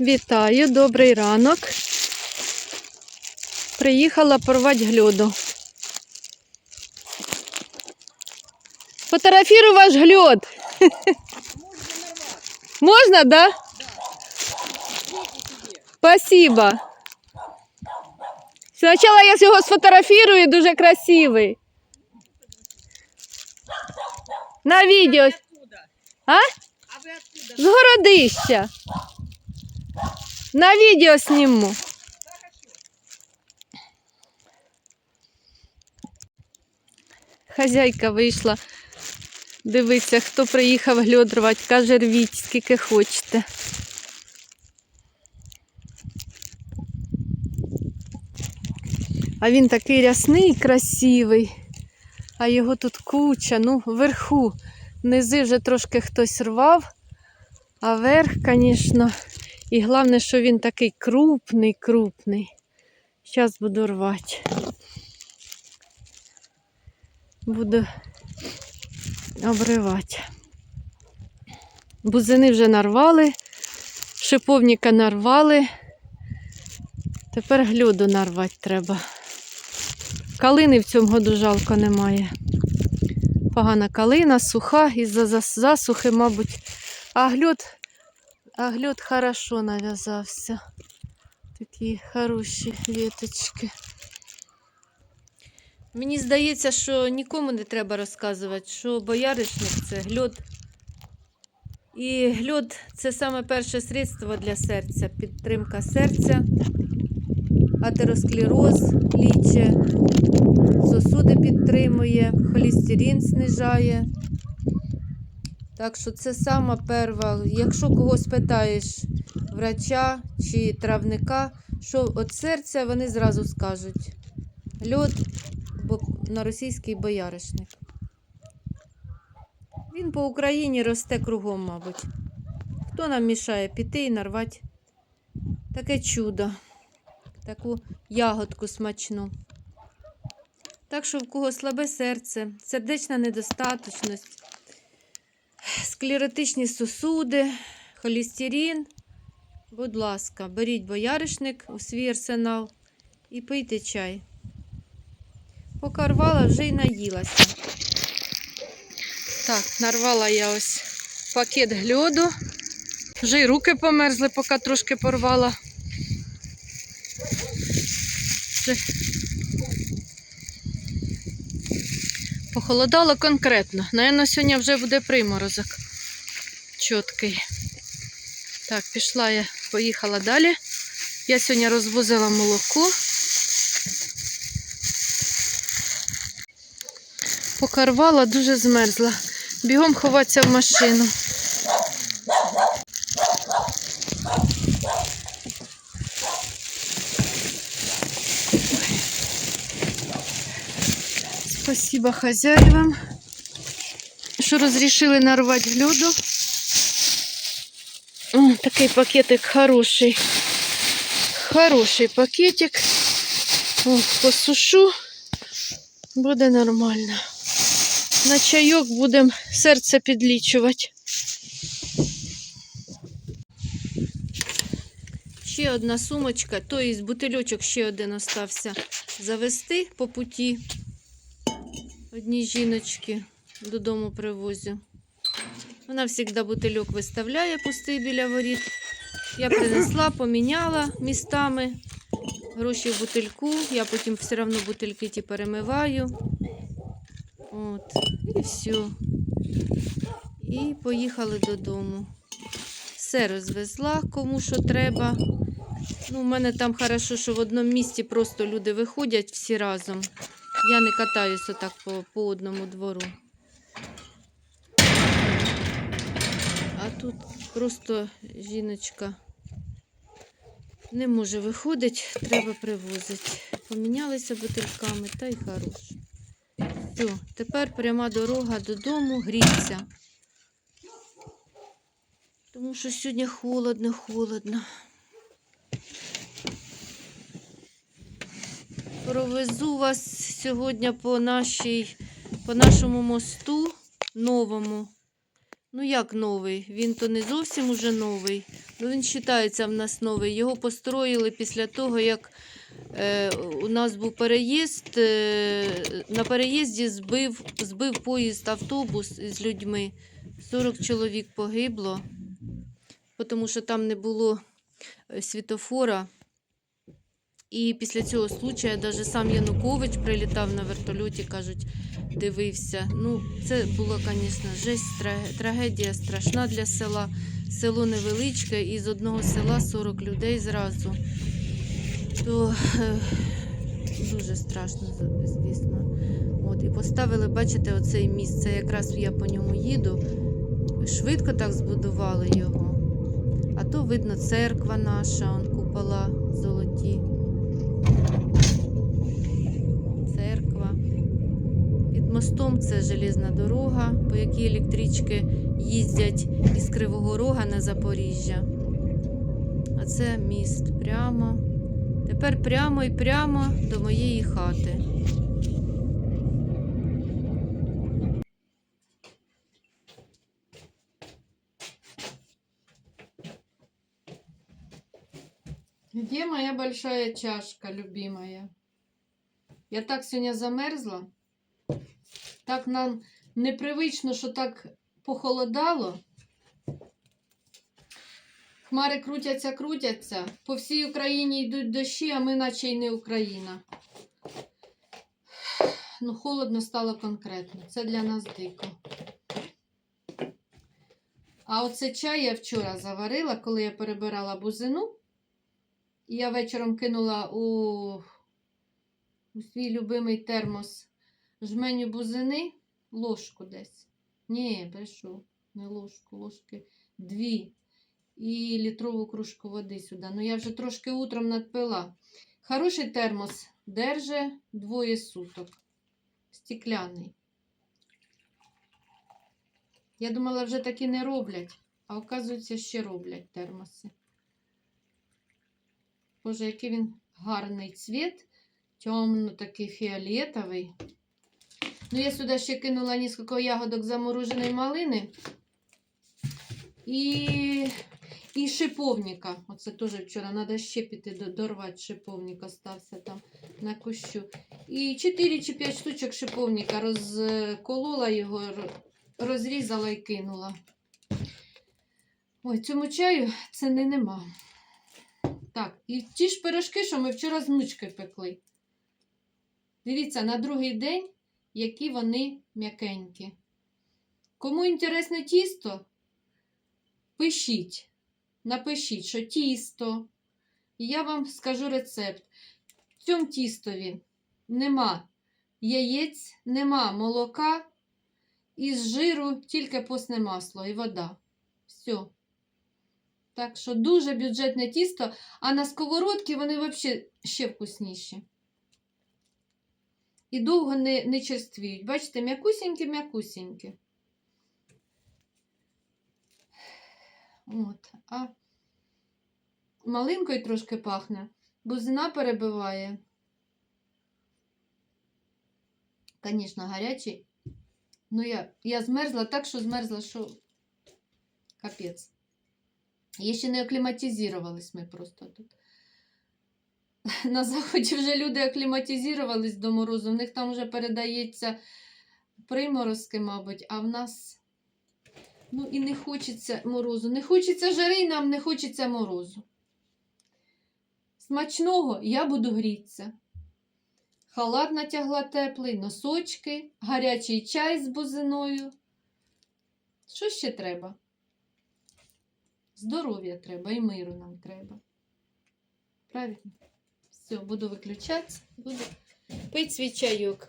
Вітаю, добрий ранок. Приїхала порвати гльоду. Фотографірую ваш гльод. Можна, да? Спасибо. Спочатку я його сфотографірую, дуже красивий. На відео. А? З городища. На відео зніму. Хазяйка вийшла. Дивиться, хто приїхав гльод рвати. Каже, рвіть, скільки хочете. А він такий рясний, красивий. А його тут куча, ну, вверху. Низи вже трошки хтось рвав. А верх, звісно, і головне, що він такий крупний, крупний. Зараз буду рвати. Буду обривати. Бузини вже нарвали, шиповника нарвали. Тепер глюду нарвати треба. Калини в цьому году жалко немає. Погана калина, суха, із-за засухи, мабуть. А глюд, а глюд хорошо нав'язався. Такі хороші віточки. Мені здається, що нікому не треба розказувати, що бояришник це гльод. І гльод це саме перше средство для серця, підтримка серця, атеросклероз ліче, сосуди підтримує, холестерин знижає. Так що це сама перва. Якщо когось питаєш врача чи травника, що від серця вони зразу скажуть льод бо на російський бояришник. Він по Україні росте кругом, мабуть. Хто нам мішає піти і нарвати таке чудо, таку ягодку смачну. Так що в кого слабе серце, сердечна недостаточність, склеротичні сосуди, холестерин. Будь ласка, беріть бояришник у свій арсенал і пийте чай. Поки рвала, вже й наїлася. Так, нарвала я ось пакет гльоду. Вже й руки померзли, поки трошки порвала. Похолодало конкретно. Наверно, сьогодні вже буде приморозок. Чіткий. Так, пішла я, поїхала далі. Я сьогодні розвозила молоко. Покарвала, дуже змерзла. Бігом ховатися в машину. Спасибо хазяївам, що розрішили нарвати глюду. Такий пакетик хороший. Хороший пакетик. О, посушу. Буде нормально. На чайок будемо серце підлічувати. Ще одна сумочка, то із бутильочок ще один остався завести по путі. Одній жіночки додому привозю. Вона завжди бутильок виставляє пустий біля воріт. Я принесла, поміняла містами. Гроші в бутильку. Я потім все одно бутильки ті перемиваю. От, і все. І поїхали додому. Все розвезла, кому що треба. Ну, у мене там хорошо, що в одному місці просто люди виходять всі разом. Я не катаюся так по, по одному двору. А тут просто жіночка не може виходити, треба привозити. Помінялися бутильками та й хорош. Все, тепер пряма дорога додому гріться. Тому що сьогодні холодно, холодно. Провезу вас сьогодні по, нашій, по нашому мосту новому. Ну, як новий? Він то не зовсім уже новий. Ну, він вважається в нас новий. Його построїли після того, як е, у нас був переїзд. Е, на переїзді збив, збив поїзд автобус з людьми. 40 чоловік погибло, тому що там не було е, світофора. І після цього случаю навіть сам Янукович прилітав на вертольоті, кажуть, дивився. Ну, це була, звісно, жесть, трагедія страшна для села. Село невеличке, і з одного села 40 людей зразу. То дуже страшно, звісно. От, і поставили, бачите, оцей міст. Це якраз я по ньому їду. Швидко так збудували його. А то видно церква наша, он купола золоті. Церква. Під мостом це желізна дорога, по якій електрички їздять із Кривого Рога на Запоріжжя. А це міст прямо. Тепер прямо і прямо до моєї хати. Где моя большая чашка, любимая? Я так сьогодні замерзла. Так нам непривично, що так похолодало. Хмари крутяться, крутяться. По всій Україні йдуть дощі, а ми наче й не Україна. Ну, холодно стало конкретно. Це для нас дико. А оце чай я вчора заварила, коли я перебирала бузину. І я вечором кинула у, у свій любимий термос жменю бузини, ложку десь. Ні, брешу, не ложку, ложки дві. І літрову кружку води сюди. Ну, я вже трошки утром надпила. Хороший термос держи двоє суток. Стекляний. Я думала, вже такі не роблять, а оказується, ще роблять термоси. Боже, який він гарний цвіт. Темно такий фіолетовий. Ну, я сюди ще кинула несколько ягодок замороженої малини. І, і шиповника. Оце теж вчора треба ще піти дорвати шиповник, остався там на кущу. І 4 чи 5 штучок шиповника розколола його, розрізала і кинула. Ой, цьому чаю це не нема. Так, і ті ж пирожки, що ми вчора з внучкою пекли. Дивіться, на другий день, які вони м'якенькі. Кому інтересне тісто, пишіть. Напишіть, що тісто. І я вам скажу рецепт. В цьому тістові нема яєць, нема молока, із жиру тільки постне масло і вода. Все. Так що дуже бюджетне тісто, а на сковородці вони взагалі ще вкусніші. І довго не, не черствіють. Бачите, м'якусінькі-м'якусінькі. От. А малинкою трошки пахне. Бузина перебиває. Звісно, гарячий. Ну, я, я змерзла так, що змерзла, що капець. І ще не акліматизувались ми просто тут. На заході вже люди акліматизувались до морозу. В них там вже передається приморозки, мабуть, а в нас ну і не хочеться морозу. Не хочеться жари, нам не хочеться морозу. Смачного я буду грітися. Халат натягла теплий, носочки, гарячий чай з бузиною. Що ще треба? Здоров'я треба і миру нам треба. Правильно? Все, буду виключатися, буду пити свій чайок.